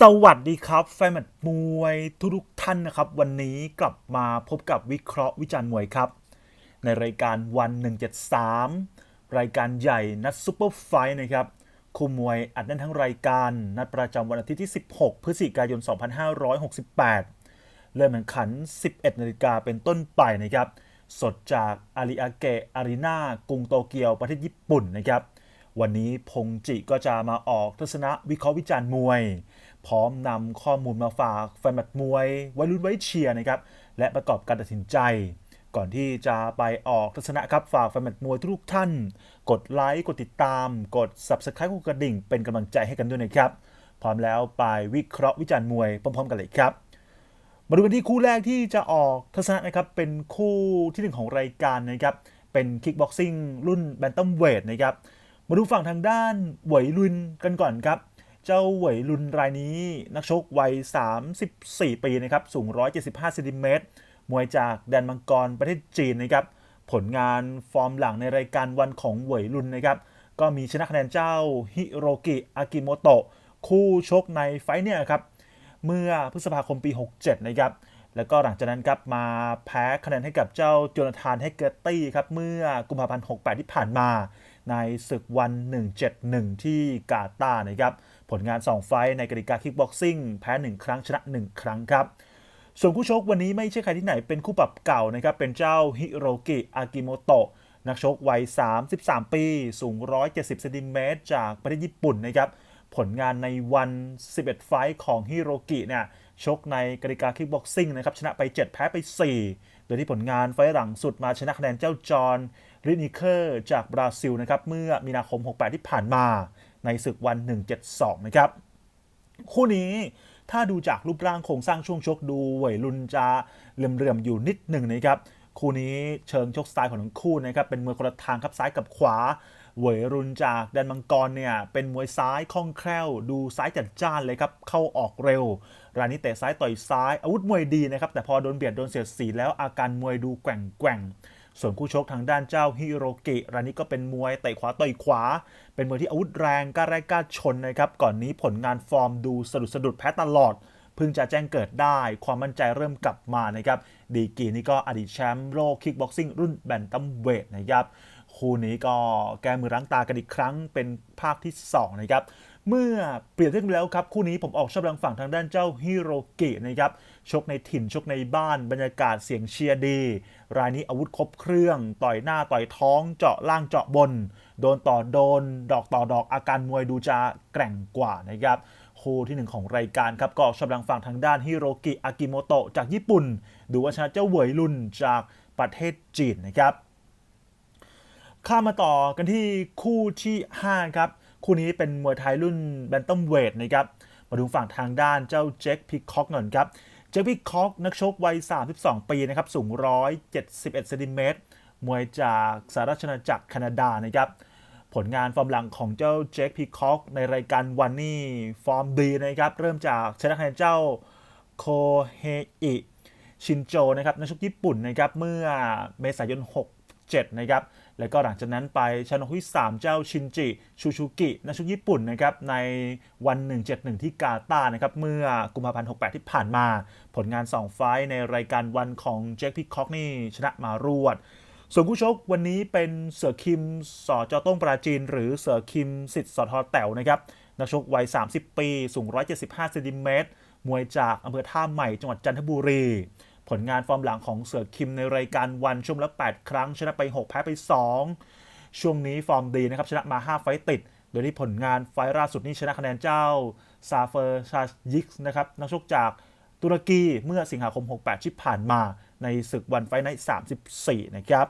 สวัสดีครับ แฟนมตช์มวยทุกท่านนะครับ วันนี้กลับมาพบกับวิเคราะห์วิจารณ์มวยครับ ในรายการวัน 173 รายการใหญ่นัดซูเปอร์ไฟท์นะครับคู่มวยอัดแน่นทั้งรายการ นัดประจำวันอาทิตย์ที่ 16 พฤศจิกายน 2568 เริ่มแข่งขัน 11 นาฬิกาเป็นต้นไปนะครับ สดจากอาริอาเกะอารีนากรุงโตเกียวประเทศญี่ปุ่นนะครับ วันนี้พงจิก็จะมาออกทัศนะวิเคราะห์วิจารณ์มวย พร้อมนำข้อมูลมาฝากแฟนแมตช์มวยไว้ลุ้นไว้เชียร์นะครับ และประกอบการตัดสินใจ ก่อนที่จะไปออกทัศนะครับฝากแฟนแมตช์มวยทุกท่าน กดไลค์ กดติดตาม กด Subscribe กดกระดิ่ง เป็นกำลังใจให้กันด้วยนะครับ พร้อมแล้วไปวิเคราะห์วิจารณ์มวยพร้อมๆกันเลยครับมาดูกันที่คู่แรกที่จะออกทัศนะนะครับ เป็นคู่ที่หนึ่งของรายการนะครับ เป็นคิกบ็อกซิ่งรุ่นแบนตัมเวทนะครับ มาดูฝั่งทางด้านหวยลุนกันก่อนครับ เจ้าเหวยลุนรายนี้นักชกวัย 34 ปีนะครับสูง 175เซนติเมตรมวยจากแดนมังกรประเทศจีนนะครับผลงานฟอร์มหลังในรายการวันของเหวยลุนนะครับก็มีชนะคะแนนเจ้าฮิโรกิอากิโมโตะคู่ชกในไฟท์เนี่ยครับเมื่อพฤษภาคมปี 67 นะครับแล้วก็หลังจากนั้นครับมาแพ้คะแนนให้กับเจ้าโจนาธานเฮเกอร์ตี้ครับเมื่อกุมภาพันธ์ 68 ที่ผ่านมา ในศึกวัน 171 ที่กาตาร์นะครับ ผลงาน 2 ไฟท์ในกติกาคิกบ็อกซิ่งแพ้ 1 ครั้งชนะ 1 ครั้งครับส่วนคู่ชกวันนี้ไม่ใช่ใครที่ไหนเป็นคู่ปรับเก่านะครับเป็นเจ้าฮิโรกิอากิโมโตะนักชกวัย 33 ปี สูง 170เซนติเมตรจากประเทศญี่ปุ่นนะครับผลงานในวัน 11 ไฟท์ของฮิโรกิเนี่ยชกในกติกาคิกบ็อกซิ่งนะครับชนะไป 7 แพ้ไป 4 โดยที่ผลงานไฟท์หลังสุดมาชนะคะแนนเจ้าจอห์นรินิเคอร์จากบราซิลนะครับเมื่อมีนาคม 68 ที่ผ่านมา ในศึกวัน 172 นะครับ คู่นี้ถ้าดูจากรูปร่างโครงสร้างช่วงชกดูเหวยลุนจะเหลื่อมๆอยู่นิดหนึ่งนะครับ คู่นี้เชิงชกสไตล์ของทั้งคู่นะครับเป็นมวยคนละทางครับซ้ายกับขวาเหวยรุนจากแดนมังกรเนี่ยเป็นมวยซ้ายคล่องแคล่ว ดูซ้ายจัดจ้านเลยครับ เข้าออกเร็ว รายนี้เตะซ้ายต่อยซ้ายอาวุธมวยดีนะครับ แต่พอโดนเบียดโดนเสียดสีแล้วอาการมวยดูแกว่งแกว่ง ส่วนคู่ชกทางด้านเจ้าฮิโรกิรายนี้ก็เป็นมวยเตะขวาต่อยขวา เป็นมวยที่อาวุธแรงกล้าแรกกล้าชนนะครับ ก่อนนี้ผลงานฟอร์มดูสะดุดสะดุดแพ้ตลอดเพิ่งจะแจ้งเกิดได้ความมั่นใจเริ่มกลับมานะครับ ดีกีนี่ก็อดีตแชมป์โลกคิกบ็อกซิ่งรุ่นแบนตัมเวทนะครับ คู่นี้ก็แก้มือรั้งตากันอีกครั้งเป็นภาคที่ 2 นะครับ เมื่อเปรียบเทียบกันแล้วครับคู่นี้ผมออกชอบทางฝั่งทางด้านเจ้าฮิโรเกินะครับชกในถิ่นชกในบ้านบรรยากาศเสียงเชียร์ดี รายนี้อาวุธครบเครื่อง ต่อยหน้าต่อยท้องเจาะล่างเจาะบน โดนต่อโดน ดอกต่อดอกอาการมวยดูจะแกร่งกว่านะครับคู่ที่หนึ่งของรายการครับก็ชอบทางฝั่งทางด้านฮิโรกิอากิโมโตะจากญี่ปุ่น ดูว่าชนะเจ้าเหวยลุนจากประเทศจีนนะครับข้ามมาต่อกันที่คู่ที่ 5 ครับ คู่นี้เป็นมวยไทยรุ่นแบนตัมเวทนะครับมาดูฝั่งทางด้านเจ้าเจ็คพิคอกหน่อยครับเจ็คพิคอกนักชกวัย 32 ปีนะครับสูง 171เซนติเมตรมวยจากสหราชอาณาจักรแคนาดานะครับผลงานฟอร์มหลังของเจ้าเจคพีคอกในรายการวันนี่ฟอร์มดีนะครับ เริ่มจากชนะคะแนนเจ้าโคเฮอิชินโจนะครับนักชกญี่ปุ่นนะครับเมื่อเมษายน 67 นะครับ แล้วก็หลังจากนั้นไปชนะที่ 3 เจ้าชินจิชูชูกินักชกญี่ปุ่นนะครับในวัน 171 ที่กาตาร์นะครับเมื่อกุมภาพันธ์ 68 ที่ผ่านมา ผลงาน 2 ไฟท์ในรายการวันของเจคพีคอกนี่ชนะมารวดส่วนคู่ชกวันนี้เป็นเสือคิมสอจอต้งปราจีน หรือเสือคิมสิทธิ์สอทอแต๋วนะครับนักชกวัย 30 ปี สูง 175เซนติเมตรมวยจากอำเภอท่าใหม่จังหวัดจันทบุรี ผลงานฟอร์มหลังของเสือคิมในรายการวันชมละ 8 ครั้ง ชนะไป 6 แพ้ไป 2 ช่วงนี้ฟอร์มดีนะครับ ชนะมา 5 ไฟติด โดยที่ผลงานไฟต์ล่าสุดนี้ชนะคะแนนเจ้า ซาเฟอร์ชายิกส์นะครับนักชกจากตุรกีเมื่อสิงหาคม 68 ที่ผ่านมาในศึกวันไฟใน 34 นะครับ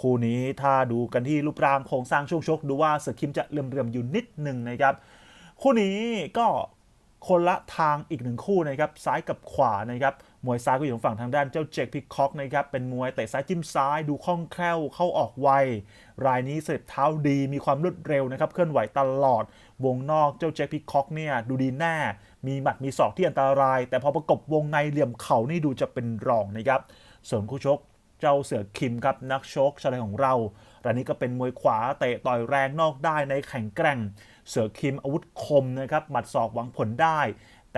คู่นี้ถ้าดูกันที่รูปร่างโครงสร้างช่วงชก ดูว่าเสือคิมจะเลื่อมๆอยู่นิดหนึ่งนะครับคู่นี้ก็คนละทางอีกหนึ่งคู่นะครับซ้ายกับขวานะครับ มวยซ้ายก็อยู่ฝั่งทางด้านเจ้าเจคพิคอกนะครับ เป็นมวยเตะซ้ายจิ้มซ้าย ดูคล่องแคล่วเข้าออกไว รายนี้เสร็จเท้าดี มีความรวดเร็วนะครับ เคลื่อนไหวตลอด วงนอกเจ้าเจคพิคอกเนี่ยดูดีแน่ มีหมัดมีศอกที่อันตราย แต่พอประกบวงในเหลี่ยมเข่านี่ดูจะเป็นรองนะครับ ส่วนคู่ชกเจ้าเสือคิมครับนักชกชาเลของเรา รายนี้ก็เป็นมวยขวาเตะต่อยแรงนอกได้ในแข็งแกร่ง เสือคิมอาวุธคมนะครับ หมัดศอกหวังผลได้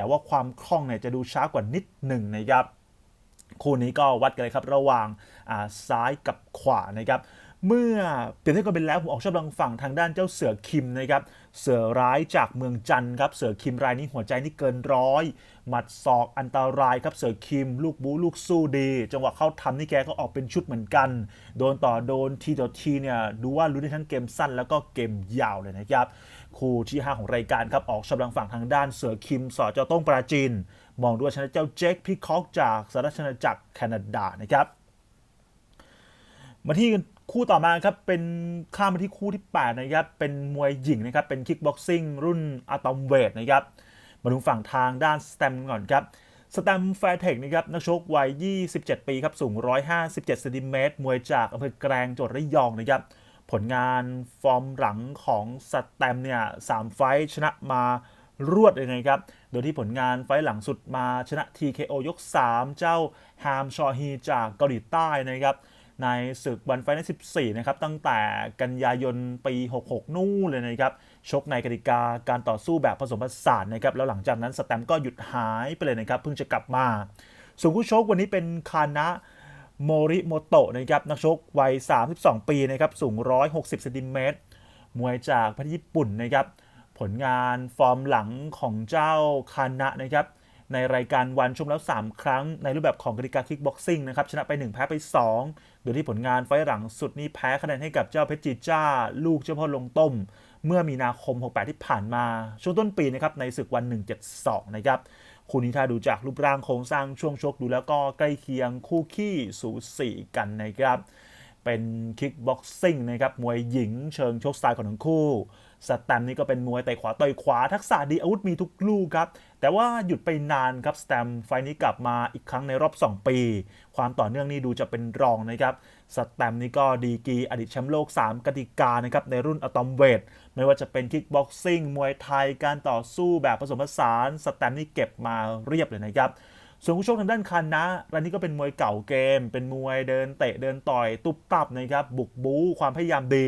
แต่ว่าความคล่องเนี่ยจะดูช้ากว่านิดหนึ่งนะครับ คู่นี้ก็วัดกันเลยครับระหว่างาซ้ายกับขวานะครับเมื่อเปรียบเทียบกันไปแล้วผมออกชอบทางฝั่งทางด้านเจ้าเสือคิมนะครับ เสือร้ายจากเมืองจันครับ เสือคิมรายนี้หัวใจนี่เกินร้อย หมัดศอกอันตรายครับ เสือคิม ลูกบูลูกสู้ดี จังหวะเข้าทำนี่แกก็ออกเป็นชุดเหมือนกัน โดนต่อโดนทีต่อทีเนี่ย ดูว่ารู้ได้ทั้งเกมสั้นแล้วก็เกมยาวเลยนะครับ คู่ที่ 5 ของรายการครับ ออกชำลังฝั่งทางด้านเสือคิม สอเจ้าต้งปราจีน มองด้วยชนะเจ้าเจคพิคอกจากสหรัฐอาณาจักรแคนาดานะครับ มาที่ คู่ต่อมาครับเป็นข้ามมาที่คู่ที่ 8 นะครับ เป็นมวยหญิงนะครับ เป็นคิกบ็อกซิ่งรุ่นอะตอมเวทนะครับ มาดูฝั่งทางด้านสแตมก่อนครับสแตมแฟร์เทคนะครับนักชกวัย 27 ปีครับ สูง 157เซนติเมตรมวยจากอำเภอแกลงจังหวัดระยองนะครับ ผลงานฟอร์มหลังของสแตมเนี่ยสามไฟชนะมารวดเลยนะครับ โดยที่ผลงานไฟหลังสุดมาชนะ TKO ยก 3 เจ้าฮามชอฮีจากเกาหลีใต้นะครับ ในศึกวันไฟใน14 นะครับ ตั้งแต่กันยายนปี 66 นู่นเลยนะครับ ชกในกติกาการต่อสู้แบบผสมผสานนะครับ แล้วหลังจากนั้นสแตมก็หยุดหายไปเลยนะครับ เพิ่งจะกลับมา ส่วนผู้ชกวันนี้เป็นคานะโมริโมโตะนะครับ นักชกวัย 32 ปีนะครับ สูง 160เซนติเมตรมวยจากประเทศญี่ปุ่นนะครับ ผลงานฟอร์มหลังของเจ้าคานะนะครับ ในรายการวันชมแล้ว 3 ครั้งในรูปแบบของกติกาคิกบ็อกซิ่งนะครับ ชนะไป 1 แพ้ไป 2 โดยที่ผลงานไฟหลังสุดนี้แพ้คะแนนให้กับเจ้าเพชรจิจ้า ลูกเจ้าพ่อลงต้ม เมื่อมีนาคม 68 ที่ผ่านมา ช่วงต้นปีนะครับในศึกวัน 172 นะครับคู่นี้ถ้าดูจากรูปร่างโครงสร้างช่วงชกดูแล้วก็ใกล้เคียงคู่ขี้สูสีกันนะครับเป็นคิกบ็อกซิ่งนะครับมวยหญิงเชิงชกสไตล์ของทั้งคู่ สแตมนี่ก็เป็นมวยเตะขวาต่อยขวาทักษะดีอาวุธมีทุกลูกครับ แต่ว่าหยุดไปนานครับสแตมไฟล์นี้กลับมาอีกครั้งในรอบ 2 ปี ความต่อเนื่องนี่ดูจะเป็นรองนะครับสแตมนี่ก็ดีกรีอดีตแชมป์โลก 3 กติกานะครับในรุ่นอะตอมเวท ไม่ว่าจะเป็นคิกบ็อกซิ่งมวยไทยการต่อสู้แบบผสมผสานสแตมนี่เก็บมาเรียบเลยนะครับ ส่วนผู้ชกทางด้านคันนะรายนี้ก็เป็นมวยเก่าเกม เป็นมวยเดินเตะเดินต่อย ตุบตับนะครับ บุกบู๊ความพยายามดี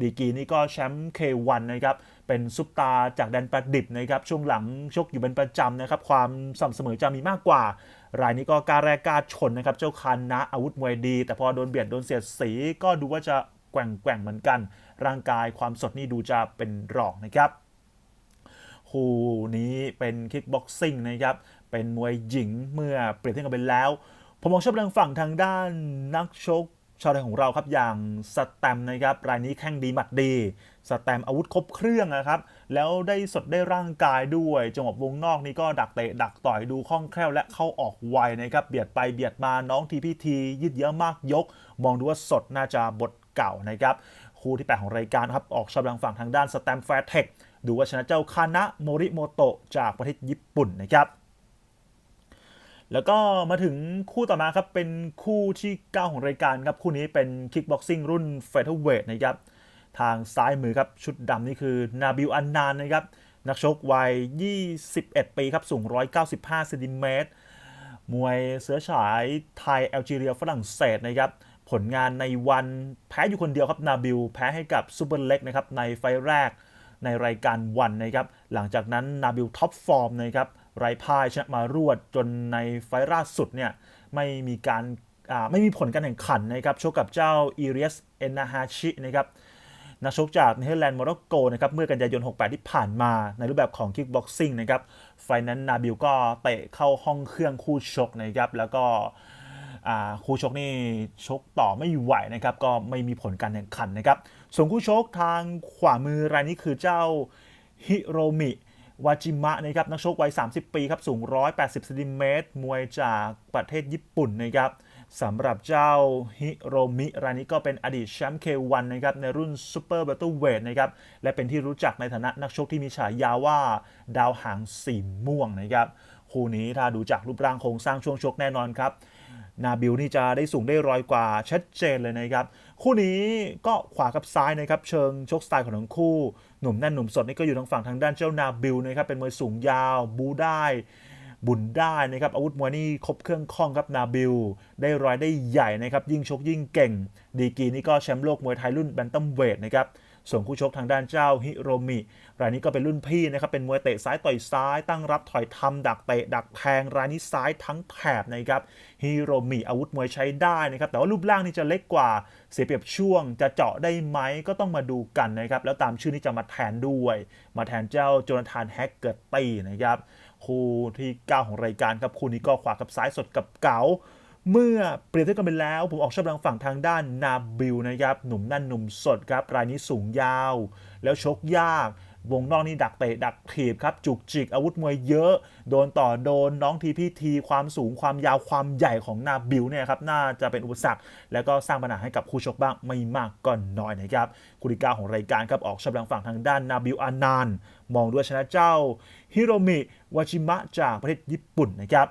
ดีกีนี่ก็แชมป์เควันนะครับ เป็นซุปตาจากแดนประดิบนะครับ ช่วงหลังชกอยู่เป็นประจำนะครับ ความสม่ำเสมอจะมีมากกว่า รายนี้ก็กล้าแรกกล้าชนนะครับ เจ้าคันนะอาวุธมวยดี แต่พอโดนเบียดโดนเสียดสีก็ดูว่าจะแกว่งแกว่งเหมือนกัน ร่างกายความสดนี่ดูจะเป็นรองนะครับคู่นี้เป็นคิกบ็อกซิ่งนะครับ เป็นมวยหญิงเมื่อเปรียบเทียบกันไปแล้ว ผมมองชอบเรื่องฝั่งทางด้านนักชกชาวไทยของเราครับอย่างสแตมนะครับรายนี้แข้งดีหมัดดี สแตมอาวุธครบเครื่องนะครับ แล้วได้สดได้ร่างกายด้วย จังหวะวงนอกนี่ก็ดักเตะดักต่อยดูคล่องแคล่วและเข้าออกไวนะครับเบียดไปเบียดมาน้องทีพีทียืดเยอะมากยก มองดูว่าสดน่าจะบทเก่านะครับคู่ที่ 8 ของรายการครับออกชำลังฝั่งทางด้านสแตมแฟร์เทคดูว่าชนะเจ้าคานะโมริโมโตะจากประเทศญี่ปุ่นนะครับ แล้วก็มาถึงคู่ต่อมาครับ เป็นคู่ที่ 9 ของรายการครับ คู่นี้เป็นคิกบ็อกซิ่งรุ่นเฟเธอร์เวทนะครับ ทางซ้ายมือครับ ชุดดำนี่คือนาบิลอันนานนะครับ นักชกวัย 21 ปีครับ สูง 195เซนติเมตรมวยเสือฉายไทยแอลจีเรียฝรั่งเศสนะครับ ผลงานในวันแพ้อยู่คนเดียวครับนาบิลแพ้ให้กับซูเปอร์เล็กนะครับในไฟแรกในรายการวันนะครับ หลังจากนั้นนาบิลท็อปฟอร์มนะครับ ไร้พ่ายชนะมารวดจนในไฟล์ล่าสุดเนี่ยไม่มีการไม่มีผลการแข่งขันนะครับชกกับเจ้าอีเรียสเอนนาฮาชินะครับนักชกจากเนเธอร์แลนด์โมร็อกโกนะครับเมื่อกันยายน 68 ที่ผ่านมาในรูปแบบของคิกบ็อกซิ่งนะครับไฟล์นั้นนาบิลก็เตะเข้าห้องเครื่องคู่ชกนะครับแล้วก็คู่ชกนี่ชกต่อไม่ไหวนะครับก็ไม่มีผลการแข่งขันนะครับส่วนคู่ชกทางขวามือรายนี้คือเจ้าฮิโรมิ วาจิมะนะครับนักชกวัย 30 ปีครับสูง 180เซนติเมตรมวยจากประเทศญี่ปุ่นนะครับสำหรับเจ้าฮิโรมิรายนี้ก็เป็นอดีตแชมป์เควันนะครับในรุ่นซูเปอร์เบลต์เวทนะครับและเป็นที่รู้จักในฐานะนักชกที่มีฉายาว่า ดาวหางสีม่วงนะครับคู่นี้ถ้าดูจากรูปร่างโครงสร้างช่วงชกแน่นอนครับนาบิลนี่จะได้สูงได้รอยกว่าชัดเจนเลยนะครับ คู่นี้ก็ขวากับซ้ายนะครับ เชิงชกสไตล์ของทั้งคู่ หนุ่มแน่นหนุ่มสดนี่ก็อยู่ทางฝั่งทางด้านเจ้านาบิลนะครับเป็นมวยสูงยาวบูได้บุญได้นะครับอาวุธมวยนี่ครบเครื่องคล่องครับนาบิล ได้รอยได้ใหญ่นะครับยิ่งชกยิ่งเก่ง ดีกีนี่ก็แชมป์โลกมวยไทยรุ่นแบนตัมเวทนะครับ ส่วนคู่ชกทางด้านเจ้าฮิโรมิรายนี้ก็เป็นรุ่นพี่นะครับเป็นมวยเตะซ้ายต่อยซ้ายตั้งรับถอยทำดักเตะดักแทงรายนี้ซ้ายทั้งแถบนะครับฮิโรมิอาวุธมวยใช้ได้นะครับแต่ว่ารูปร่างนี่จะเล็กกว่าเสียเปรียบช่วง จะเจาะได้ไหมก็ต้องมาดูกันนะครับแล้วตามชื่อนี้จะมาแทนด้วย มาแทนเจ้าโจนาธานแฮกเกิร์ตตีนะครับคู่ที่ 9 ของรายการครับคู่นี้ก็ขวากับซ้ายสดกับเก๋า เมื่อเปรียบเทียบกันไปแล้ว ผมออกชอบทางฝั่งทางด้านนาบิลนะครับ หนุ่มนั่นหนุ่มสดครับ รายนี้สูงยาว แล้วชกยาก วงนอกนี่ดักเตะดักถีบครับ จุกจิกอาวุธมวยเยอะ โดนต่อโดนน้องทีพี่ทีความสูงความยาวความใหญ่ของนาบิลเนี่ยครับ น่าจะเป็นอุปสรรค แล้วก็สร้างปัญหาให้กับคู่ชกบ้างไม่มากก็น้อยนะครับคู่ที่เก้าของรายการครับออกชอบทางฝั่งทางด้านนาบิลอานานมองด้วยชนะเจ้าฮิโรมิวาจิมะจากประเทศญี่ปุ่นนะครับ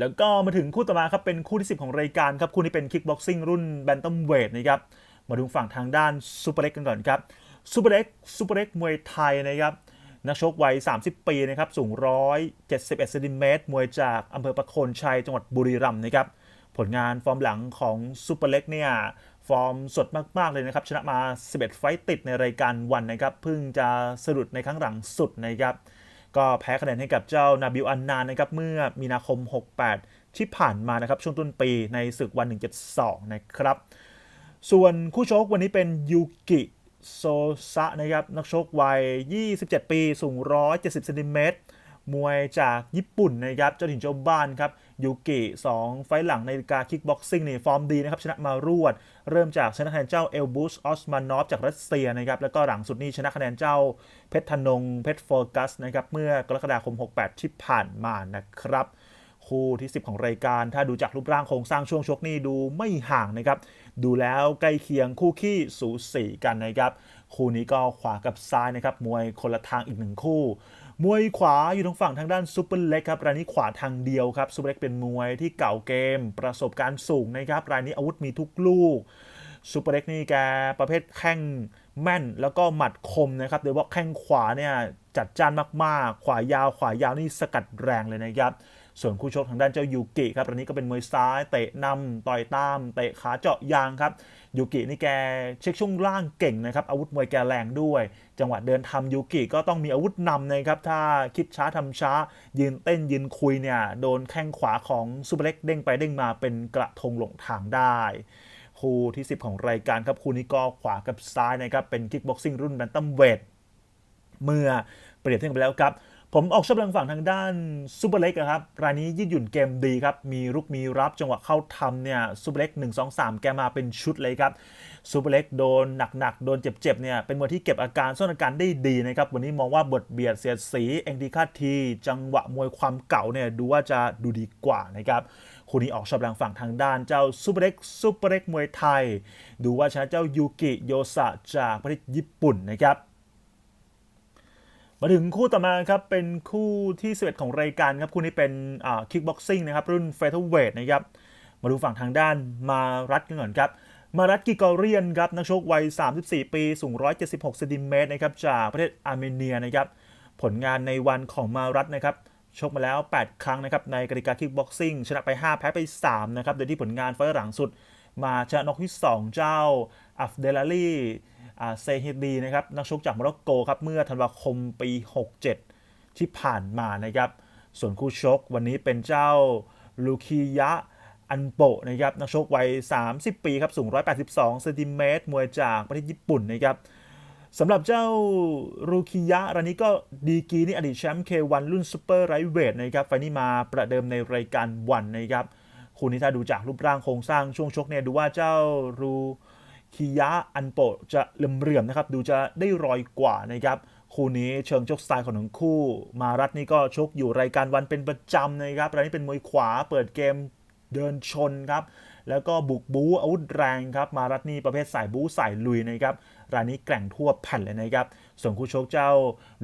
แล้วก็มาถึงคู่ต่อมาครับเป็นคู่ที่ 10 ของรายการครับคู่นี้เป็นคิกบ็อกซิ่งรุ่นแบนตัมเวทนะครับมาดูฝั่งทางด้านซูเปอร์เล็กกันก่อนครับซูเปอร์เล็กซูเปอร์เล็กมวยไทยนะครับนักชกวัย 30 ปีนะครับสูง 171เซนติเมตรมวยจากอำเภอประโคนชัยจังหวัดบุรีรัมย์นะครับผลงานฟอร์มหลังของซูเปอร์เล็กเนี่ยฟอร์มสดมาก ๆ เลยนะครับ ชนะมา 11 ไฟต์ติดในรายการวันนะครับเพิ่งจะสะดุดในครั้งหลังสุดนะครับ ก็แพ้คะแนนให้กับเจ้านาบิลอันนานนะครับเมื่อมีนาคม 68 ที่ผ่านมานะครับช่วงต้นปีในศึกวัน 172 นะครับ ส่วนคู่ชกวันนี้เป็นยูกิโซซะนะครับนักชกวัย 27 ปี สูง 170เซนติเมตรมวยจากญี่ปุ่นนะครับเจ้าถิ่นเจ้าบ้านครับยูกิ 2 ไฟล์หลังในการคิกบ็อกซิ่งนี่ฟอร์มดีนะครับ ชนะมารวด เริ่มจากชนะคะแนนเจ้าเอลบุสออสมานอฟจากรัสเซียนะครับแล้วก็หลังสุดนี่ชนะคะแนนเจ้าเพชรธนงเพชรโฟกัสนะครับเมื่อกรกฎาคม 68 ที่ผ่านมานะครับคู่ที่ 10 ของรายการ ถ้าดูจากรูปร่างโครงสร้างช่วงชกนี่ดูไม่ห่างนะครับ ดูแล้วใกล้เคียงคู่ขี้สูสีกันนะครับ คู่นี้ก็ขวากับซ้ายนะครับ มวยคนละทางอีกหนึ่งคู่ มวยขวาอยู่ทางฝั่งทางด้านซูเปอร์เล็กครับรายนี้ขวาทางเดียวครับซูเปอร์เล็กเป็นมวยที่เก่าเกม ประสบการณ์สูงนะครับรายนี้อาวุธมีทุกลูกซูเปอร์เล็กนี่แกประเภทแข้งแม่นแล้วก็หมัดคมนะครับโดยว่าแข้งขวาเนี่ยจัดจ้านมากๆ ขวายาวขวายาวนี่สกัดแรงเลยนะครับ ส่วนคู่ชกทางด้านเจ้ายูกิครับรายนี้ก็เป็นมวยซ้ายเตะนำต่อยตามเตะขาเจาะยางครับยูกินี่แกเช็คช่วงล่างเก่งนะครับอาวุธมวยแกแรงด้วย จังหวะเดินทำยูกิก็ต้องมีอาวุธนำนะครับถ้าคิดช้าทำช้า ยืนเต้นยืนคุยเนี่ยโดนแข้งขวาของซูเปอร์เล็กเด้งไปเด้งมาเป็นกระทงหลงทางได้คู่ที่ 10 ของรายการครับคู่นี้ก็ขวากับซ้ายนะครับเป็นคิกบ็อกซิ่งรุ่นแบนตัมเวทเมื่อเปรียบเทียบกันไปแล้วครับ ผมออกชอบทางฝั่งทางด้านซูเปอร์เล็กครับ รายนี้ยืดหยุ่นเกมดีครับ มีรุกมีรับจังหวะเข้าทำเนี่ยซูเปอร์เล็ก1 2 3แกมาเป็นชุดเลยครับซูเปอร์เล็กโดนหนักๆ โดนเจ็บๆเนี่ยเป็นมวยที่เก็บอาการซ่อนอาการได้ดีนะครับ วันนี้มองว่าบทเบียดเสียดสี เองดีคาที จังหวะมวยความเก่าเนี่ยดูว่าจะดูดีกว่านะครับคู่นี้ออกชอบทางฝั่งทางด้านเจ้าซูเปอร์เล็กซูเปอร์เล็กมวยไทย ดูว่าชนะเจ้ายูกิโยสะจากประเทศญี่ปุ่นนะครับ มาถึงคู่ต่อมาครับเป็นคู่ที่11ของรายการครับคู่นี้เป็นคิกบ็อกซิ่งนะครับรุ่นเฟเธอร์เวทนะครับมาดูฝั่งทางด้านมารัดกันก่อนครับมารัดกิกอเรียนครับนักชกวัย 34 ปี สูง 176เซนติเมตรนะครับจากประเทศอาร์เมเนียนะครับผลงานในวันของมารัดนะครับชกมาแล้ว 8 ครั้งนะครับในกติกาคิกบ็อกซิ่งชนะไป 5 แพ้ไป 3 นะครับโดยที่ผลงานไฟล์หลังสุด มาชนะนอกที่ 2 เจ้าอัฟเดลาลี เซฮิดีนะครับนักชกจากโมร็อกโกครับเมื่อธันวาคมปี 67 ที่ผ่านมานะครับ ส่วนคู่ชกวันนี้เป็นเจ้าลูคิยะอันโปะนะครับนักชกวัย 30 ปีครับสูง 182เซนติเมตรมวยจากประเทศญี่ปุ่นนะครับสำหรับเจ้ารูคิยะรายนี้ก็ดีกีนี่อดีตแชมป์ K1 รุ่นซูเปอร์ไรเวทนะครับไฟนี้มาประเดิมในรายการวันนะครับ คู่นี้ถ้าดูจากรูปร่างโครงสร้างช่วงชกเนี่ยดูว่าเจ้ารู คิยะอันโปจะเหลื่อมๆนะครับ ดูจะได้รอยกว่านะครับคู่นี้เชิงชกสไตล์ของทั้งคู่ มารัตนี่ก็ชกอยู่รายการวันเป็นประจำนะครับรายนี้เป็นมวยขวาเปิดเกมเดินชนครับ แล้วก็บุกบู๊อาวุธแรงครับ มารัตนี่ประเภทสายบู๊สายลุยนะครับ รายนี้แกร่งทั่วแผ่นเลยนะครับ ส่วนคู่ชกเจ้า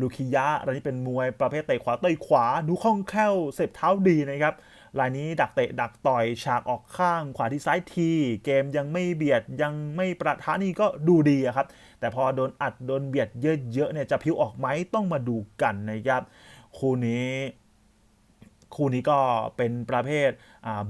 ลูคิยะ รายนี้เป็นมวยประเภทเตะขวาเตะขวา ดูคล่องแคล่วเสียบเท้าดีนะครับ รายนี้ดักเตะดักต่อยฉากออกข้างขวาที่ซ้ายที เกมยังไม่เบียดยังไม่ประทะนี่ก็ดูดีครับ แต่พอโดนอัดโดนเบียดเยอะๆเนี่ยจะพิ้วออกไหมต้องมาดูกันนะครับคู่นี้คู่นี้ก็เป็นประเภท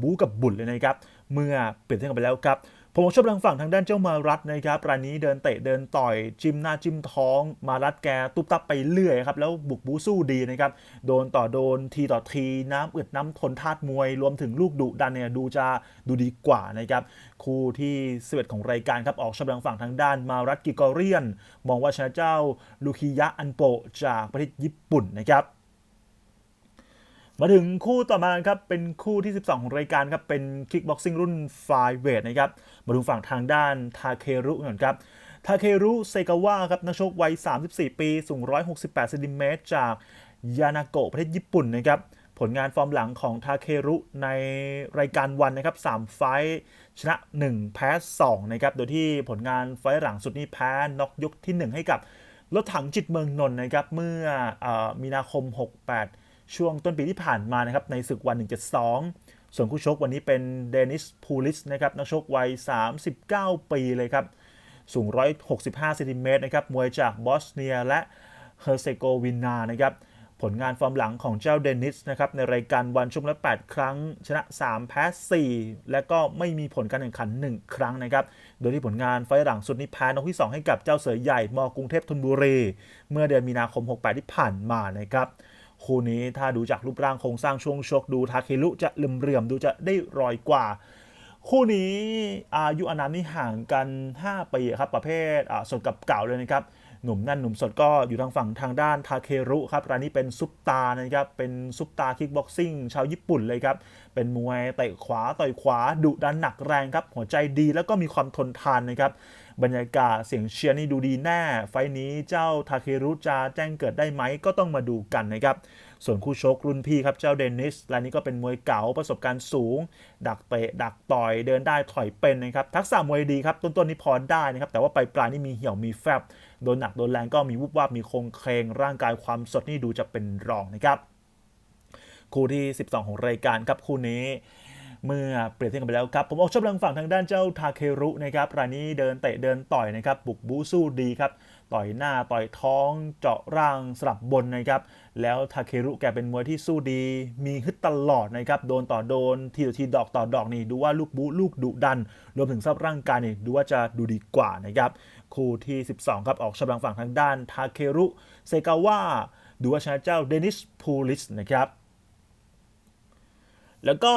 บู๊กับบุญเลยนะครับ เมื่อเปลี่ยนเส้นกันไปแล้วครับ ผมชอบทางฝั่งทางด้านเจ้ามารัดนะครับรายนี้เดินเตะเดินต่อยจิ้มหน้าจิ้มท้อง มารัดแกตุ๊บตับไปเรื่อยครับแล้วบุกบูสู้ดีนะครับโดนต่อโดนทีต่อทีน้ำอึดน้ำทนทาดมวย รวมถึงลูกดุดันเนี่ยดูจะดูดีกว่านะครับคู่ที่11ของรายการครับออกชอบทางฝั่งทางด้านมารัดกิกอเรียน มองว่าชนะเจ้าลูคิยะอันโปจากประเทศญี่ปุ่นนะครับ มาถึงคู่ต่อมาครับเป็นคู่ที่ 12 ของรายการครับเป็นคิกบ็อกซิ่งรุ่นไฟเวทนะครับมาดูฝั่งทางด้านทาเครุก่อนครับทาเครุเซกาวะครับนักชกวัย 34 ปี สูง 168เซนติเมตรจากยานาโกะประเทศญี่ปุ่นนะครับผลงานฟอร์มหลังของทาเครุในรายการวันนะครับ3ไฟชนะ 1 แพ้ 2 นะครับ โดยที่ผลงานไฟหลังสุดนี้แพ้น็อกยกที่ 1 ให้กับรถถังจิตเมืองนนท์นะครับ เมื่อเออมีนาคม 68 ช่วงต้นปีที่ผ่านมานะครับในศึกวัน 172 ส่วนคู่ชกวันนี้เป็นเดนิสพูลิสนะครับนักชกวัย 39 ปีเลยครับ สูง 165เซนติเมตรนะครับมวยจากบอสเนียและเฮอร์เซโกวินานะครับผลงานฟอร์มหลังของเจ้าเดนิสนะครับในรายการวันชมละ 8 ครั้ง ชนะ 3 แพ้ 4 และก็ไม่มีผลการแข่งขัน 1 ครั้งนะครับโดยที่ผลงานไฟหลังสุดนี้แพ้นกที่ 2 ให้กับเจ้าเสือใหญ่มอกรุงเทพธนบุรี เมื่อเดือนมีนาคม 68 ที่ผ่านมานะครับ คู่นี้ถ้าดูจากรูปร่างโครงสร้างช่วงชกดูทาเคลุจะลืมเรื่อมดูจะได้รอยกว่า คู่นี้อายุอานามนี่ห่างกัน 5 ปีครับประเภทอ่าสดกับเก่าเลยนะครับ หนุ่มนั่นหนุ่มสดก็อยู่ทางฝั่งทางด้านทาเครุครับรายนี้เป็นซุปตานะครับ เป็นซุปตาคิกบ็อกซิ่งชาวญี่ปุ่นเลยครับ เป็นมวยเตะขวาต่อยขวาดุดันหนักแรงครับ หัวใจดีแล้วก็มีความทนทานนะครับ บรรยากาศเสียงเชียร์นี่ดูดีแน่ ไฟนี้เจ้าทาเครุจะแจ้งเกิดได้ไหมก็ต้องมาดูกันนะครับส่วนคู่ชกรุ่นพี่ครับเจ้าเดนิสรายนี้ก็เป็นมวยเก๋าประสบการณ์สูง ดักเตะดักต่อยเดินได้ถอยเป็นนะครับทักษะมวยดีครับต้นๆนี่พอได้นะครับแต่ว่าปลายปลายๆนี่มีเหี่ยวมีแฟบ โดนหนักโดนแรงก็มีวุบวับมีโครงเคงร่างกายความสดนี่ดูจะเป็นรองนะครับ คู่ที่ 12 ของรายการครับคู่นี้เมื่อเปรียบเทียบกันไปแล้วครับ ผมออกชอบทางฝั่งทางด้านเจ้าทาเครุนะครับรายนี้เดินเตะเดินต่อยนะครับ บุกบูสู้ดีครับ ต่อยหน้าต่อยท้องเจาะร่างสลับบนนะครับ แล้วทาเครุแกเป็นมวยที่สู้ดี มีฮึดตลอดนะครับ โดนต่อโดน ทีต่อทีดอกต่อดอกนี่ดูว่าลูกบูลูกดุดัน รวมถึงสภาพร่างกายนี่ดูว่าจะดูดีกว่านะครับ คู่ที่ 12 ครับ ออกชอบทางฝั่งทางด้านทาเครุเซกาวะดูว่าชนะเจ้าเดนิสพูลิสนะครับ แล้วก็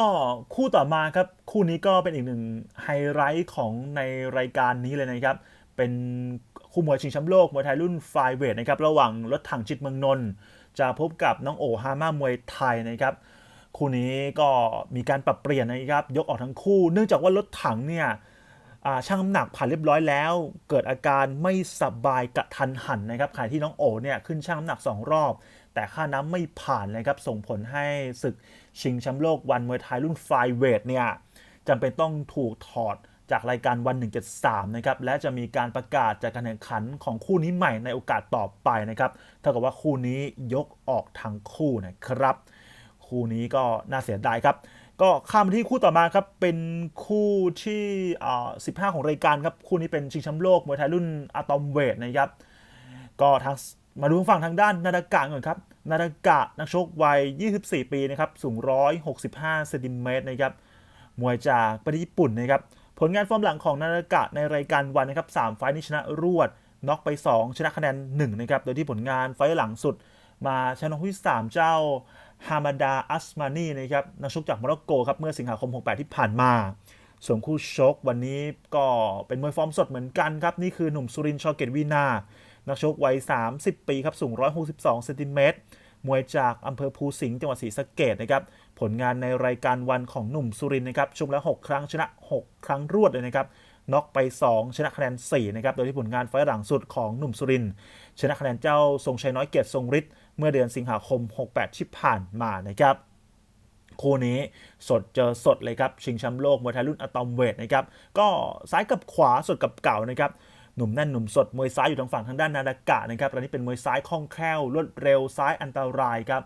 คู่ต่อมาครับ คู่นี้ก็เป็นอีกหนึ่งไฮไลท์ของในรายการนี้เลยนะครับ เป็นคู่มวยชิงแชมป์โลกมวยไทยรุ่นไฟเวทนะครับ ระหว่างรถถังจิตเมืองนนท์จะพบกับน้องโอฮาม่ามวยไทยนะครับคู่นี้ก็มีการปรับเปลี่ยนนะครับ ยกออกทั้งคู่ เนื่องจากว่ารถถังเนี่ย ช่างน้ำหนักผ่านเรียบร้อยแล้ว เกิดอาการไม่สบายกระทันหันนะครับขณะที่น้องโอเนี่ยขึ้นช่างน้ำหนัก 2 รอบ แต่ค่าน้ำไม่ผ่านนะครับส่งผลให้ศึกชิงแชมป์โลกวันมวยไทยรุ่นไฟเวทเนี่ยจำเป็นต้องถูกถอดจากรายการวัน 173 นะครับ และจะมีการประกาศจากการแข่งขันของคู่นี้ใหม่ในโอกาสต่อไปนะครับ เท่ากับว่าคู่นี้ยกออกทั้งคู่นะครับ คู่นี้ก็น่าเสียดายครับ ก็ข้ามมาที่คู่ต่อมาครับเป็นคู่ที่อ่า15 ของรายการครับคู่นี้เป็นชิงแชมป์โลกมวยไทยรุ่นอะตอมเวทนะครับก็ทางมาดูฝั่งทางด้านนาดากะก่อนครับนาดากะนักชกวัย 24 ปีนะครับสูง 165เซนติเมตรนะครับมวยจากประเทศญี่ปุ่นนะครับผลงานฟอร์มหลังของนาดากะในรายการวันนะครับ3ไฟนี้ชนะรวดน็อกไป 2 ชนะคะแนน1นะครับโดยที่ผลงานไฟหลังสุดมาชนะที่ 3 เจ้า ฮามาดาอัสมานีนะครับนักชกจากโมร็อกโกครับเมื่อสิงหาคม 68 ที่ผ่านมา ส่วนคู่ชกวันนี้ก็เป็นมวยฟอร์มสดเหมือนกันครับ นี่คือหนุ่มสุรินชอเกตวีนา นักชกวัย 30 ปีครับสูง 162เซนติเมตรมวยจากอำเภอภูสิงห์จังหวัดศรีสะเกดนะครับผลงานในรายการวันของหนุ่มสุรินนะครับชมแล้ว 6 ครั้งชนะ 6 ครั้งรวดเลยนะครับน็อกไป 2 ชนะคะแนน4นะครับโดยที่ผลงานไฟหลังสุดของหนุ่มสุริน ชนะคะแนนเจ้าทรงชัยน้อยเกียรติทรงฤทธิ์เมื่อเดือนสิงหาคม 68 ที่ผ่านมานะครับคู่นี้สดเจอสดเลยครับ ชิงแชมป์โลกมวยไทยรุ่นอะตอมเวทนะครับก็ซ้ายกับขวาสดกับเก่านะครับหนุ่มแน่นหนุ่มสดมวยซ้ายอยู่ทางฝั่งทางด้านนาดากะนะครับรายนี้เป็นมวยซ้ายคล่องแคล่วรวดเร็วซ้ายอันตรายครับ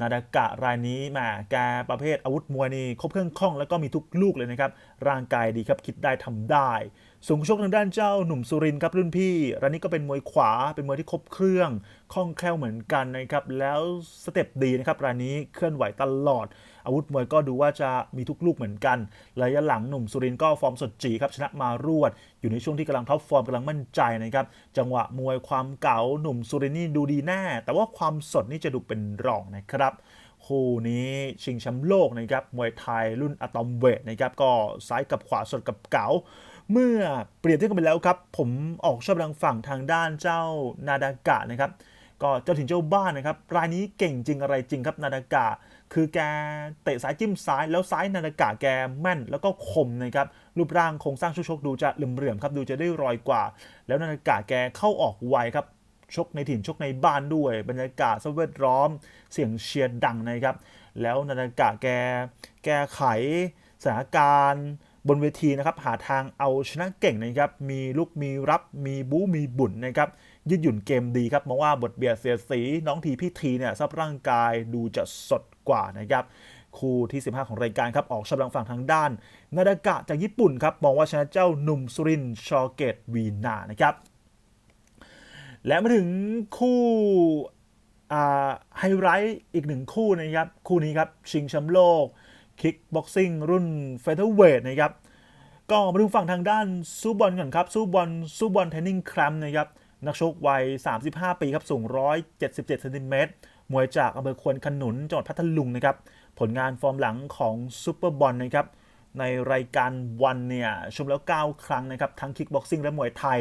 นาดากะรายนี้แหมแกประเภทอาวุธมวยนี่ครบเครื่องคล่องแล้วก็มีทุกลูกเลยนะครับร่างกายดีครับคิดได้ทำได้ ส่วนคู่ชกทางด้านเจ้าหนุ่มสุรินครับรุ่นพี่รายนี้ก็เป็นมวยขวาเป็นมวยที่ครบเครื่องคล่องแคล่วเหมือนกันนะครับแล้วสเต็ปดีนะครับรายนี้เคลื่อนไหวตลอด อาวุธมวยก็ดูว่าจะมีทุกลูกเหมือนกันระยะหลังหนุ่มสุรินก็ฟอร์มสดจีครับชนะมารวด อยู่ในช่วงที่กำลังท็อปฟอร์มกำลังมั่นใจนะครับจังหวะมวยความเก๋าหนุ่มสุรินนี่ดูดีแน่ แต่ว่าความสดนี่จะดูเป็นรองนะครับ คู่นี้ชิงแชมป์โลกนะครับมวยไทยรุ่นอะตอมเวทนะครับก็ซ้ายกับขวาสดกับเก๋าเมื่อเปรียบเทียบกันไปแล้วครับ ผมออกชอบทางฝั่งทางด้านเจ้านาดากะนะครับ ก็เจ้าถิ่นเจ้าบ้านนะครับ รายนี้เก่งจริงอะไรจริงครับนาดากะ คือแกเตะซ้ายจิ้มซ้ายแล้วซ้ายนาดากะแกแม่นแล้วก็คมนะครับ รูปร่างโครงสร้างชุกๆดูจะเหลื่อมๆครับดูจะได้รอยกว่า แล้วนาดากะแกเข้าออกไวครับ ชกในถิ่นชกในบ้านด้วย บรรยากาศสเวทร้อม เสียงเชียร์ดังนะครับ แล้วนาดากะแกแก้ไขสถานการณ์บนเวทีนะครับ หาทางเอาชนะเก่งนะครับ มีลุกมีรับมีบู๊มีบุญนะครับ ยืดหยุ่นเกมดีครับมองว่าบทเบียดเสียดสี น้องทีพี่ทีเนี่ยสภาพร่างกายดูจะสดกว่านะครับคู่ที่ 15 ของรายการครับ ออกชำลังฝั่งทางด้าน นาดากะจากญี่ปุ่นครับ มองว่าชนะเจ้าหนุ่มสุรินทร์ชอเกตวีนานะครับ และมาถึงคู่ไฮไลท์อีกหนึ่งคู่นะครับ คู่นี้ครับ ชิงแชมป์โลก คิกบ็อกซิ่งรุ่นเฟเธอร์เวทนะครับ ก็มาดูฝั่งทางด้านซูบอลก่อนครับ ซูบอลซูบอลเทนนิงครัมนะครับ นักชกวัย 35 ปีครับสูง 177เซนติเมตรมวยจากอำเภอควนขนุนจังหวัดพัทลุงนะครับ ผลงานฟอร์มหลังของซูเปอร์บอลนะครับในรายการวันเนี่ยชมแล้ว 9 ครั้งนะครับ ทั้งคิกบ็อกซิ่งและมวยไทย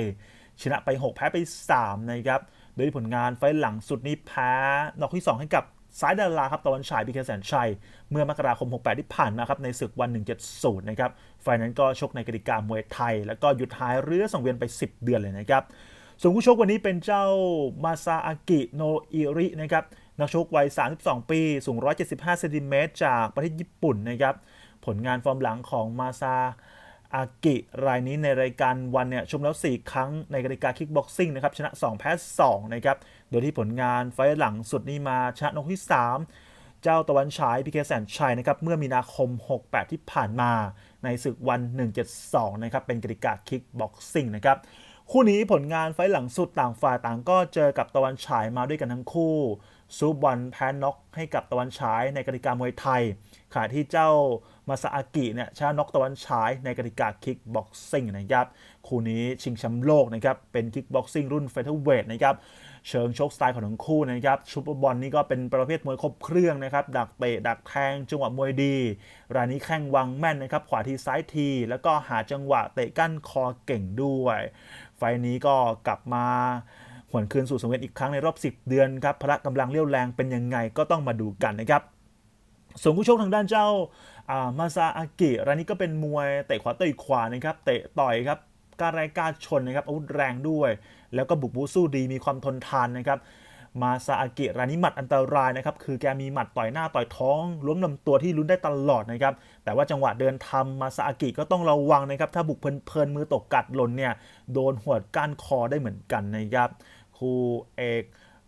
ชนะไป 6 แพ้ไป 3 นะครับ โดยผลงานไฟหลังสุดนี้แพ้นอกที่ 2 ให้กับซ้ายดาราครับตะวันฉายพีเคแสนชัย เมื่อมกราคม 68 ที่ผ่านมาครับในศึกวัน 170 นะครับไฟนั้นก็ชกในกติกามวยไทย แล้วก็หยุดหายเรือสังเวียนไป 10 เดือนเลยนะครับส่วนผู้ชกวันนี้เป็นเจ้ามาซาอากิโนอิรินะครับนักชกวัย 32 ปี สูง 175 เซนติเมตรจากประเทศญี่ปุ่นนะครับ ผลงานฟอร์มหลังของมาซา อากิรายนี้ในรายการวันเนี่ยชมแล้ว 4 ครั้งในกติกาคิกบ็อกซิ่งนะครับชนะ 2 แพ้ 2 นะครับ โดยที่ผลงานไฟหลังสุดนี้มาชนะนกที่ 3 เจ้าตะวันฉายพีเคแสนชัยนะครับเมื่อมีนาคม 68 ที่ผ่านมาในศึกวัน 172 นะครับเป็นกติกาคิกบ็อกซิ่งนะครับคู่นี้ผลงานไฟหลังสุดต่างฝ่ายต่างก็เจอกับตะวันฉายมาด้วยกันทั้งคู่ ซูบอลแพ้น็อกให้กับตะวันฉายในกติกามวยไทยขณะที่เจ้ามาซาอากิเนี่ยชนะน็อกตะวันฉายในกติกาคิกบ็อกซิ่งนะครับคู่นี้ชิงแชมป์โลกนะครับเป็นคิกบ็อกซิ่งรุ่นเฟเธอร์เวทนะครับเชิงชกสไตล์ของทั้งคู่นะครับซูเปอร์บอลนี่ก็เป็นประเภทมวยครบเครื่องนะครับดักเตะดักแทงจังหวะมวยดีรายนี้แข้งวังแม่นนะครับขวาทีซ้ายที แล้วก็หาจังหวะเตะกั้นคอเก่งด้วย ไฟนี้ก็กลับมา หวนคืนสู่สังเวียนอีกครั้งในรอบ 10 เดือนครับพละกำลังเรี่ยวแรงเป็นยังไงก็ต้องมาดูกันนะครับส่วนผู้ชกทางด้านเจ้ามาซาอากิรายนี้ก็เป็นมวยเตะขวาเต่อยขวานะครับเตะต่อยครับการรายการชนนะครับอาวุธแรงด้วย แล้วก็บุกบูสู้ดีมีความทนทานนะครับมาซาอากิรานี้หมัดอันตรายนะครับ คือแกมีหมัดต่อยหน้าต่อยท้องล้มลำตัวที่ลุ้นได้ตลอดนะครับ แต่ว่าจังหวะเดินทำมาซาอากิก็ต้องระวังนะครับ ถ้าบุกเพลินมือตกกัดหล่นเนี่ย โดนหัวก้านคอได้เหมือนกันนะครับ คู่เอก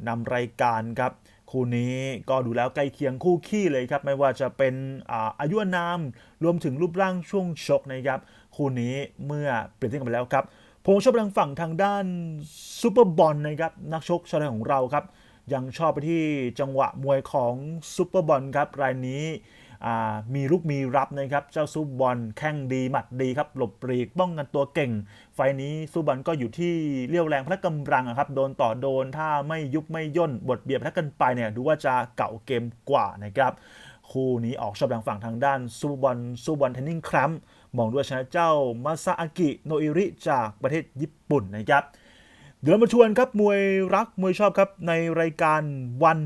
นำรายการครับ คู่นี้ก็ดูแล้วใกล้เคียงคู่ขี้เลยครับ ไม่ว่าจะเป็นอาอายุนามรวมถึงรูปร่างช่วงชกนะครับ คู่นี้เมื่อเปลี่ยนเทียบกันไปแล้วครับผมชอบทางฝั่งทางด้านซูเปอร์บอลนะครับนักชกชาวไทยของเราครับ ยังชอบไปที่จังหวะมวยของซูเปอร์บอลครับรายนี้ มีลูกมีรับนะครับ เจ้าซูบอลแข้งดีหมัดดีครับ หลบปรีกป้องกันตัวเก่ง ไฟนี้ซูบอลก็อยู่ที่เรียวแรงพละกำลังครับ โดนต่อโดนถ้าไม่ยุบไม่ย่นบทเบียดพละกันไปเนี่ยดูว่าจะเก่าเกมกว่านะครับ คู่นี้ออกชอบทางฝั่งทางด้านซูบอลซูบอลเทนนิ่งครัมมองด้วยชนะเจ้ามาซาอากิโนอิริจากประเทศญี่ปุ่นนะครับ เดี๋ยวเรามาชวนครับมวยรักมวยชอบครับในรายการวัน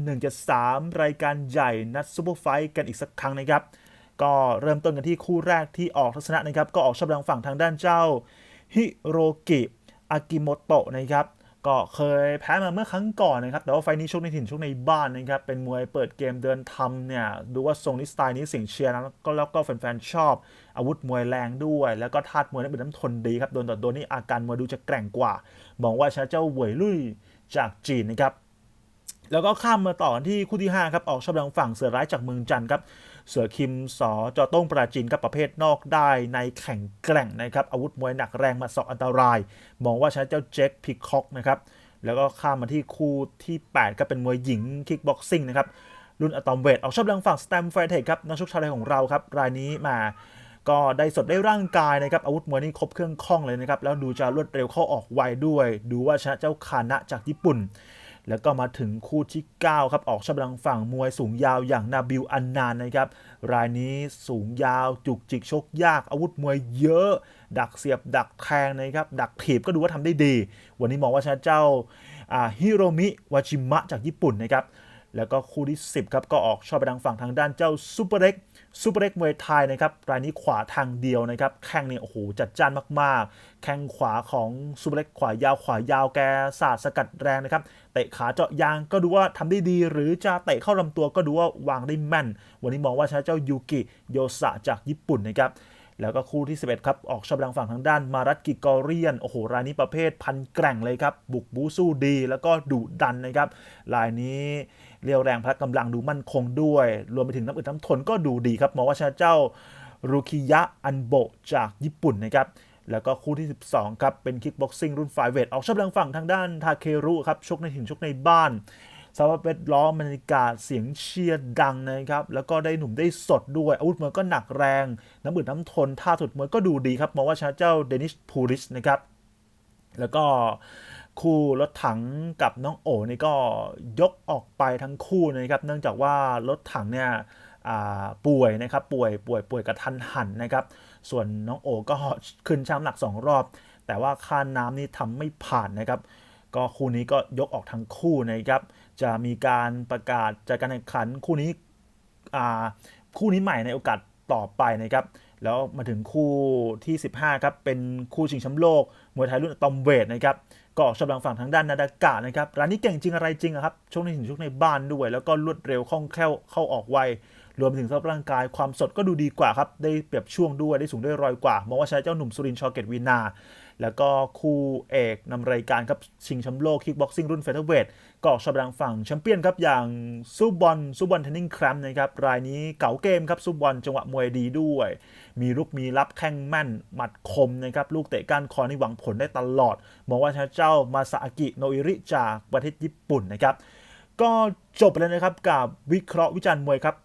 173 รายการใหญ่นัดซูเปอร์ไฟต์กันอีกสักครั้งนะครับ ก็เริ่มต้นกันที่คู่แรกที่ออกทัศนะนะครับ ก็ออกชอบทางฝั่งทางด้านเจ้าฮิโรกิอากิโมโตะนะครับ ก็เคยแพ้มาเมื่อครั้งก่อนนะครับ แต่ว่าไฟนี้ชกในถิ่นชกในบ้านนะครับ เป็นมวยเปิดเกมเดินทำเนี่ย ดูว่าทรงนี้สไตล์นี้เสียงเชียร์นะแล้วก็แล้วก็แฟนๆชอบ อาวุธมวยแรงด้วย แล้วก็ท่ามวยนั้นเป็นน้ำทนดีครับ โดนต่อโดนนี่อาการมวยดูจะแกร่งกว่า บอกว่าชนะเจ้าเหวยลุยจากจีนนะครับ แล้วก็ข้ามมาต่อที่คู่ที่ 5 ครับ ออกชอบทางฝั่งเสือร้ายจากเมืองจันทร์ครับ เสือคิมสอจอต้งปราจีนครับประเภทนอกได้ในแข่งแกร่งนะครับ อาวุธมวยหนักแรงมาสอกอันตราย มองว่าชนะเจ้าเจ็คพิคอกนะครับ แล้วก็ข้ามมาที่คู่ที่ 8 ก็เป็นมวยหญิงคิกบ็อกซิ่งนะครับ รุ่นอะตอมเวทออกชอบทางฝั่งสแตมไฟเทคครับนักชกชาวไทยของเราครับ รายนี้มาก็ได้สดได้ร่างกายนะครับอาวุธมวยนี่ครบเครื่องข้องเลยนะครับ แล้วดูจะรวดเร็วเข้าออกไวด้วย ดูว่าชนะเจ้าคานะจากญี่ปุ่น แล้วก็มาถึงคู่ที่ 9 ครับ ออกชำลังฝั่งมวยสูงยาวอย่างนาบิลอันนานนะครับ รายนี้สูงยาวจุกจิกชกยากอาวุธมวยเยอะ ดักเสียบดักแทงนะครับ ดักถีบก็ดูว่าทำได้ดี วันนี้มองว่าชนะเจ้าฮิโรมิวาชิมะจากญี่ปุ่นนะครับแล้วก็คู่ที่ 10 ครับ ก็ออกชอบไปทางฝั่งทางด้านเจ้าซูเปอร์เล็ก ซูเปอร์เล็กมวยไทยนะครับรายนี้ขวาทางเดียวนะครับแข้งเนี่ยโอ้โหจัดจ้านมากๆ แข้งขวาของซูเปอร์เล็กขวายาวขวายาวแกสาดสกัดแรงนะครับเตะขาเจาะยางก็ดูว่าทำได้ดี หรือจะเตะเข้าลำตัวก็ดูว่าวางได้แม่น วันนี้มองว่าชนะเจ้ายูกิโยสะจากญี่ปุ่นนะครับแล้วก็คู่ที่ 11 ครับ ออกชอบทางฝั่งทางด้านมารัตกิกอเรียน โอ้โห รายนี้ประเภทพันแกร่งเลยครับ บุกบูสู้ดี แล้วก็ดุดันนะครับ รายนี้ เรียวแรงพละกำลังดูมั่นคงด้วย รวมไปถึงน้ำอึดน้ำทนก็ดูดีครับมองว่าชนะเจ้ารุคิยะอันโบจากญี่ปุ่นนะครับแล้วก็คู่ที่ 12 ครับ เป็นคิกบ็อกซิ่งรุ่นไฟเวท ออกชอบทางฝั่งทางด้านทาเครุครับ ชกในถิ่นชกในบ้านสภาพแวดล้อมบรรยากาศเสียงเชียร์ดังนะครับ แล้วก็ได้หนุ่มได้สดด้วย อาวุธมวยก็หนักแรง น้ำอึดน้ำทน ท่าถุดมวยก็ดูดีครับ มองว่าชนะเจ้าเดนิสพูริสนะครับ แล้วก็ คู่รถถังกับน้องโอนี่ก็ยกออกไปทั้งคู่นะครับ เนื่องจากว่ารถถังเนี่ยป่วยนะครับป่วยป่วยป่วยกระทันหันนะครับ ส่วนน้องโอก็ขึ้นช่างหนัก 2 รอบ แต่ว่าค่าน้ำนี่ทำไม่ผ่านนะครับ ก็คู่นี้ก็ยกออกทั้งคู่นะครับ จะมีการประกาศจัดการแข่งขันคู่นี้คู่นี้ใหม่ในโอกาสต่อไปนะครับแล้วมาถึงคู่ที่ 15 ครับ เป็นคู่ชิงแชมป์โลกมวยไทยรุ่นตอมเวทนะครับ ก็ชำลังฝั่งทางด้านนาดากะนะครับร้านนี้เก่งจริงอะไรจริงครับช่วงในถึงช่วงในบ้านด้วย แล้วก็รวดเร็วคล่องแคล่วเข้าออกไวรวมถึงสภาพร่างกายความสดก็ดูดีกว่าครับได้เปรียบช่วงด้วยได้สูงได้รอยกว่ามองว่าใช้เจ้าหนุ่มสุรินชอเกตวีนา แล้วก็คู่เอกนำรายการครับชิงแชมป์โลกคิกบ็อกซิ่งรุ่นเฟเธอร์เวทก็ออกชอบทางฝั่งแชมเปี้ยนครับอย่างซูบอลซูบอลเทนนิงแครมนะครับรายนี้เก๋าเกมครับซูบอลจังหวะมวยดีด้วย มีลุกมีรับแข้งแม่นหมัดคมนะครับลูกเตะก้านคอนี่หวังผลได้ตลอดมองว่าเจ้ามาซาอากิโนอิริจากประเทศญี่ปุ่นนะครับก็จบไปแล้วนะครับกับวิเคราะห์วิจารณ์มวยครับ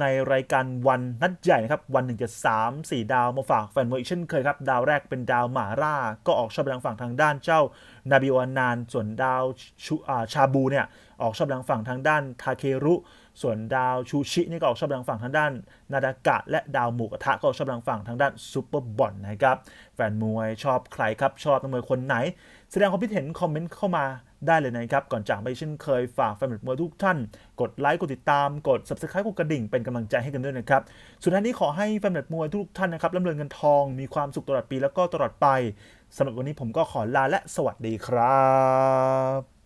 ในรายการวันนัดใหญ่นะครับ วันหนึ่งจะสามสี่ดาวมาฝากแฟนมวยอีกเช่นเคยครับ ดาวแรกเป็นดาวหมาร่า ก็ออกชอบทางฝั่งทางด้านเจ้านาบิวานาน ส่วนดาวชาบูเนี่ยออกชอบทางฝั่งทางด้านทาเครุส่วนดาวชูชินี่ก็ออกชอบทางฝั่งทางด้าน นาดากะ และดาวหมูกระทะก็ออกชอบทางฝั่งทางด้านซูเปอร์บอลนะครับ แฟนมวยชอบใครครับ ชอบนักมวยคนไหน แสดงความคิดเห็นคอมเมนต์เข้ามา ได้เลยนะครับ ก่อนจากไปเช่นเคยฝากแฟนมวยทุกท่าน กดไลค์กดติดตามกด subscribe กดกระดิ่งเป็นกำลังใจให้กันด้วยนะครับ สุดท้ายนี้ขอให้แฟนมวยทุกท่านนะครับร่ำรวยเงินทองมีความสุขตลอดปีแล้วก็ตลอดไปสำหรับวันนี้ผมก็ขอลาและสวัสดีครับ